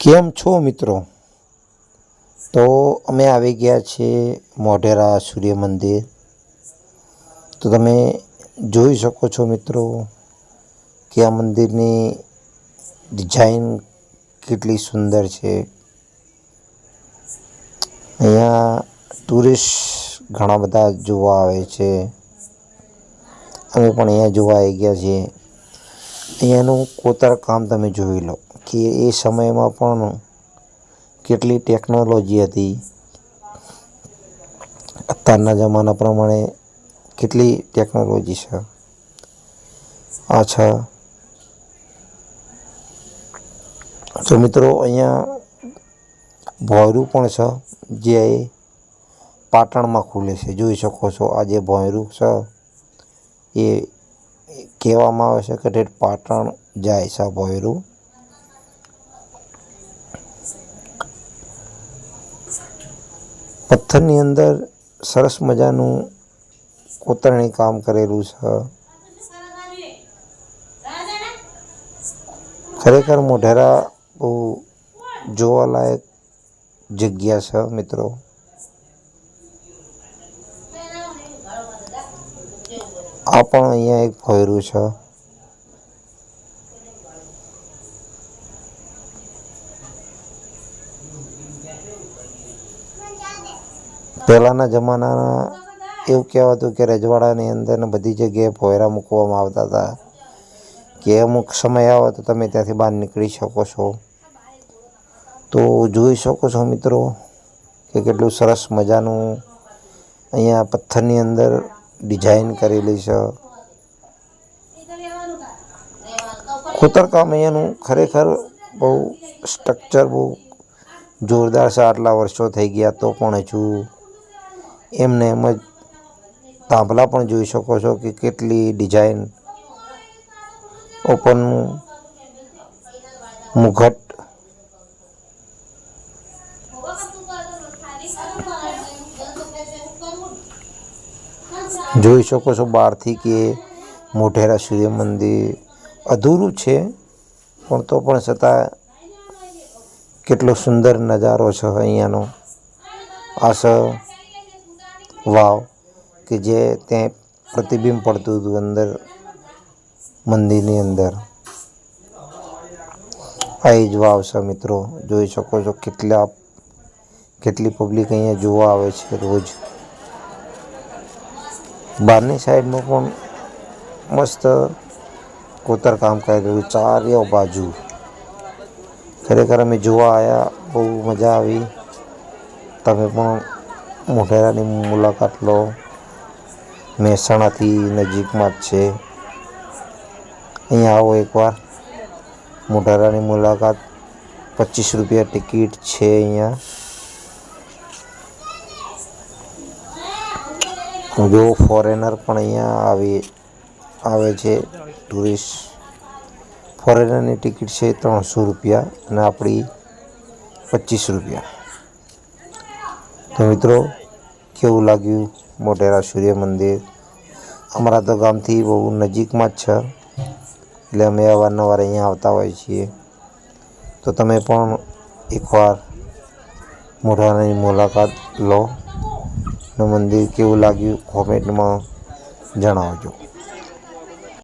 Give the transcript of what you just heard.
કેમ છો મિત્રો? તો અમે આવી ગયા છીએ મોઢેરા સૂર્ય મંદિર. તો તમે જોઈ શકો છો મિત્રો કે આ મંદિરની ડિઝાઇન કેટલી સુંદર છે. અહીંયા ટુરિસ્ટ ઘણા બધા જોવા આવે છે. અમે પણ અહીંયા જોવા આવી ગયા છીએ. અહીંયાનું કોતર કામ તમે જોઈ લો. કે એ સમયમાં પણ કેટલી ટેકનોલોજી હતી. અત્યારના જમાના પ્રમાણે કેટલી ટેકનોલોજી છે. આ છે. તો મિત્રો અહીંયા ભોયરું પણ છે, જે પાટણમાં ખુલે છે. જોઈ શકો છો આ જે ભોયરું છે, એ કહેવામાં આવે છે કે પાટણ જાય છે ભોયરું. પથ્થરની અંદર સરસ મજાનું કોતરણી કામ કરેલું છે. ખરેખર મોઢેરા બહુ જોવાલાયક જગ્યા છે મિત્રો. આ પણ અહીંયા એક ભોયરું છે. પહેલાંના જમાનાના એવું કહેવાતું કે રજવાડાની અંદર બધી જગ્યાએ ભોયરા મૂકવામાં આવતા હતા. કે અમુક સમય આવે તો તમે ત્યાંથી બહાર નીકળી શકો છો. તો જોઈ શકો છો મિત્રો કે કેટલું સરસ મજાનું અહીંયા પથ્થરની અંદર ડિઝાઇન કરેલી છે. ખોતરકામ અહીંયાનું ખરેખર બહુ સ્ટ્રક્ચર બહુ જોરદાર સા આટલા વર્ષો થઈ ગયા તો પણ હજુ. એમને એમ જ તાંભલા પણ જોઈ શકો છો કે કેટલી ડિઝાઇન ઓપન મુઘટ જોઈ શકો છો બહારથી કે મોઢેરા સૂર્ય મંદિર અધૂરું છે, પણ તો પણ છતાં કેટલો સુંદર નજારો છે અહીંયાનો. આ છે વાવ, કે જે ત્યાં પ્રતિબિંબ પડતું હતું અંદર, મંદિરની અંદર. આ જ વાવ છે મિત્રો, જોઈ શકો છો કેટલા, કેટલી પબ્લિક અહીંયા જોવા આવે છે રોજ. બહારની સાઈડમાં પણ મસ્ત કોતરકામ કરેલું ચારે બાજુ. ખરેખર અમે જોવા આવ્યા બહુ મજા આવી. તમે પણ મોઢેરાની મુલાકાત લો. મહેસાણાથી નજીકમાં જ છે. અહીંયા આવો એકવાર. મોઢેરાની મુલાકાત. પચીસ રૂપિયા ટિકિટ છે અહીંયા. જો ફોરેનર પણ અહીંયા આવી, આવે છે ટુરિસ્ટ ફોરેનરની ટિકિટ છે ત્રણસો રૂપિયા અને આપણી પચીસ રૂપિયા. તો મિત્રો, કેવું લાગ્યું મોટેરા સૂર્ય મંદિર અમારા તો ગામથી બહુ નજીકમાં જ છે, એટલે અમે અવારનવાર અહીંયા આવતા હોઈએ છીએ. તો તમે પણ એકવાર મોઢાની મુલાકાત લો મંદિર કેવું લાગ્યું કોમેન્ટમાં જણાવજો.